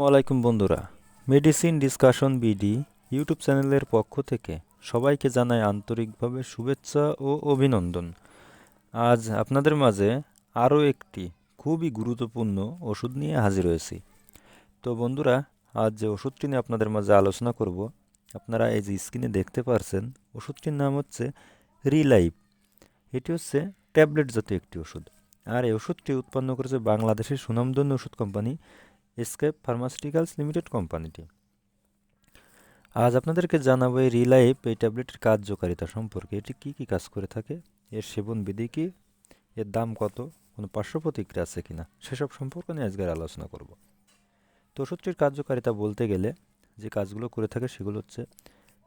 আসসালামাইকুম বন্ধুরা। Medicine discussion BD YouTube চ্যানেলের পক্ষ থেকে সবাইকে জানাই আন্তরিকভাবে শুভেচ্ছা ও অভিনন্দন। আজ আপনাদের মাঝে আরও একটি খুবই গুরুত্বপূর্ণ ওষুধ নিয়ে হাজির হয়েছি। তো বন্ধুরা, আজ যে ওষুধটি নিয়ে আপনাদের মাঝে আলোচনা করব, আপনারা এই যে স্ক্রিনে দেখতে পারছেন, ওষুধটির নাম হচ্ছে রিলাইভ এটি হচ্ছে ট্যাবলেট জাতীয় একটি ওষুধ। আর এই ওষুধটি উৎপন্ন করেছে বাংলাদেশের সুনামধন্য ওষুধ কোম্পানি এসকেপ ফার্মাসিউটিক্যালস লিমিটেড কোম্পানিটি। আজ আপনাদেরকে জানাব এই রিলাইফ, এই ট্যাবলেটের কার্যকারিতা সম্পর্কে। এটি কী কী কাজ করে থাকে? এর সেবন বিধি কী? এর দাম কত? কোনো পার্শ্ব প্রতিক্রিয়া আছে কিনা? সেসব সম্পর্কে নিয়ে আজকের আলোচনা করব। তো ওষুধটির কার্যকারিতা বলতে গেলে যে কাজগুলো করে থাকে সেগুলো হচ্ছে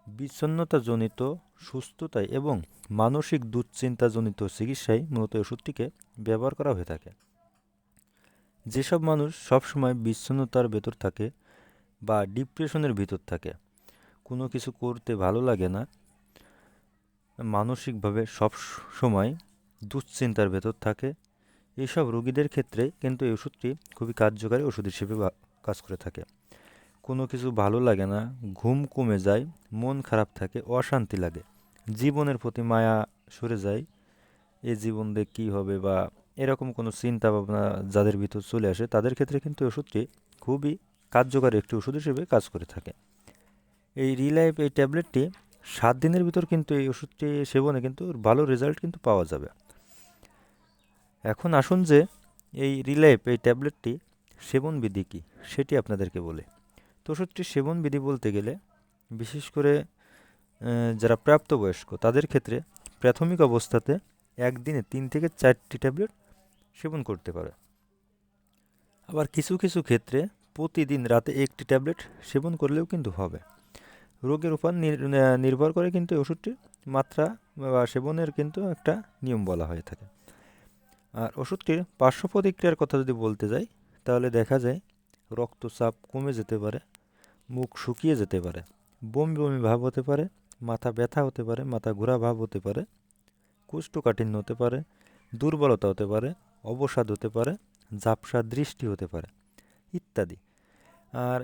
বিষণ্ণতাজনিত সুস্থতায় এবং মানসিক দুশ্চিন্তাজনিত চিকিৎসায় মূলত ওষুধটিকে ব্যবহার করা হয়ে থাকে। যেসব মানুষ সবসময় বিষণ্ণতার ভেতর থাকে বা ডিপ্রেশনের ভিতর থাকে, কোনো কিছু করতে ভালো লাগে না, মানসিকভাবে সব সময় দুশ্চিন্তার ভেতর থাকে। এইসব রোগীদের ক্ষেত্রে কিন্তু এই ওষুধটি খুবই কার্যকারী ওষুধ হিসেবে কাজ করে থাকে। কোনো কিছু ভালো লাগে না, ঘুম কমে যায়, মন খারাপ থাকে, অশান্তি লাগে। জীবনের প্রতি মায়া সরে যায়। এ জীবন দিয়ে কী হবে বা এরকম কোনো চিন্তা ভাবনা যাদের ভিতর চলে আসে, তাদের ক্ষেত্রে কিন্তু ওষুধটি খুবই কার্যকর একটি ওষুধ হিসেবে কাজ করে থাকে। এই রিলাইফ, এই ট্যাবলেটটি সাত দিনের ভিতর কিন্তু এই ওষুধটি সেবনে কিন্তু ভালো রেজাল্ট কিন্তু পাওয়া যাবে। এখন আসুন যে এই রিলাইফ, এই ট্যাবলেটটি সেবন বিধি কী, সেটি আপনাদেরকে বলে। তো ওষুধটির সেবন বিধি বলতে গেলে বিশেষ করে যারা প্রাপ্তবয়স্ক, তাদের ক্ষেত্রে প্রাথমিক অবস্থাতে একদিনে তিন থেকে চারটি ট্যাবলেট সেবন করতে পারে। আবার কিছু কিছু ক্ষেত্রে প্রতিদিন রাতে একটি ট্যাবলেট সেবন করলেও কিন্তু হবে। রোগের উপর নির্ভর করে কিন্তু ওষুধটির মাত্রা বা সেবনের কিন্তু একটা নিয়ম বলা হয়ে থাকে। আর ওষুধটির পার্শ্ব প্রতিক্রিয়ার কথা যদি বলতে যাই, তাহলে দেখা যায় রক্তচাপ কমে যেতে পারে, মুখ শুকিয়ে যেতে পারে, বমি বমি ভাব হতে পারে, মাথা ব্যথা হতে পারে, মাথা ঘোরা ভাব হতে পারে, কোষ্ঠকাঠিন্য হতে পারে, দুর্বলতা হতে পারে অবসাদ হতে পারে, ঝাপসা দৃষ্টি হতে পারে, ইত্যাদি। আর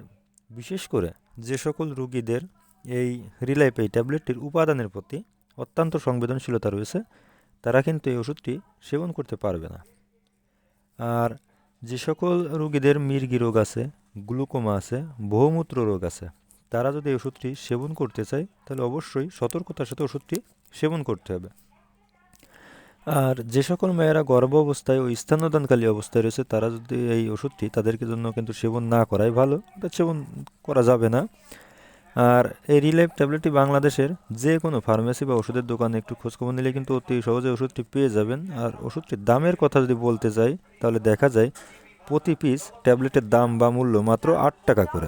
বিশেষ করে যে সকল রুগীদের এই রিলাইফ এই ট্যাবলেটটির উপাদানের প্রতি অত্যন্ত সংবেদনশীলতা রয়েছে, তারা কিন্তু এই ওষুধটি সেবন করতে পারবে না। আর যে সকল রুগীদের মির্গি রোগ আছে, গ্লুকোমা আছে, বহুমূত্র রোগ আছে, তারা যদি এই ওষুধটি সেবন করতে চায়, তাহলে অবশ্যই সতর্কতার সাথে ওষুধটি সেবন করতে হবে। আর যে সকল মেয়েরা গর্ভ অবস্থায় ও স্তন্যদানকালী অবস্থায় রয়েছে, তারা যদি এই ওষুধটি তাদেরকে জন্য কিন্তু সেবন না করাই ভালো। এটা সেবন করা যাবে না। আর এই রিলাইফ ট্যাবলেটটি বাংলাদেশের যে কোনো ফার্মেসি বা ওষুধের দোকানে একটু খোঁজখবর নিলে কিন্তু অতি সহজে ওষুধটি পেয়ে যাবেন। আর ওষুধটির দামের কথা যদি বলতে যাই, তাহলে দেখা যায় প্রতি পিস ট্যাবলেটের দাম বা মূল্য মাত্র আট টাকা করে।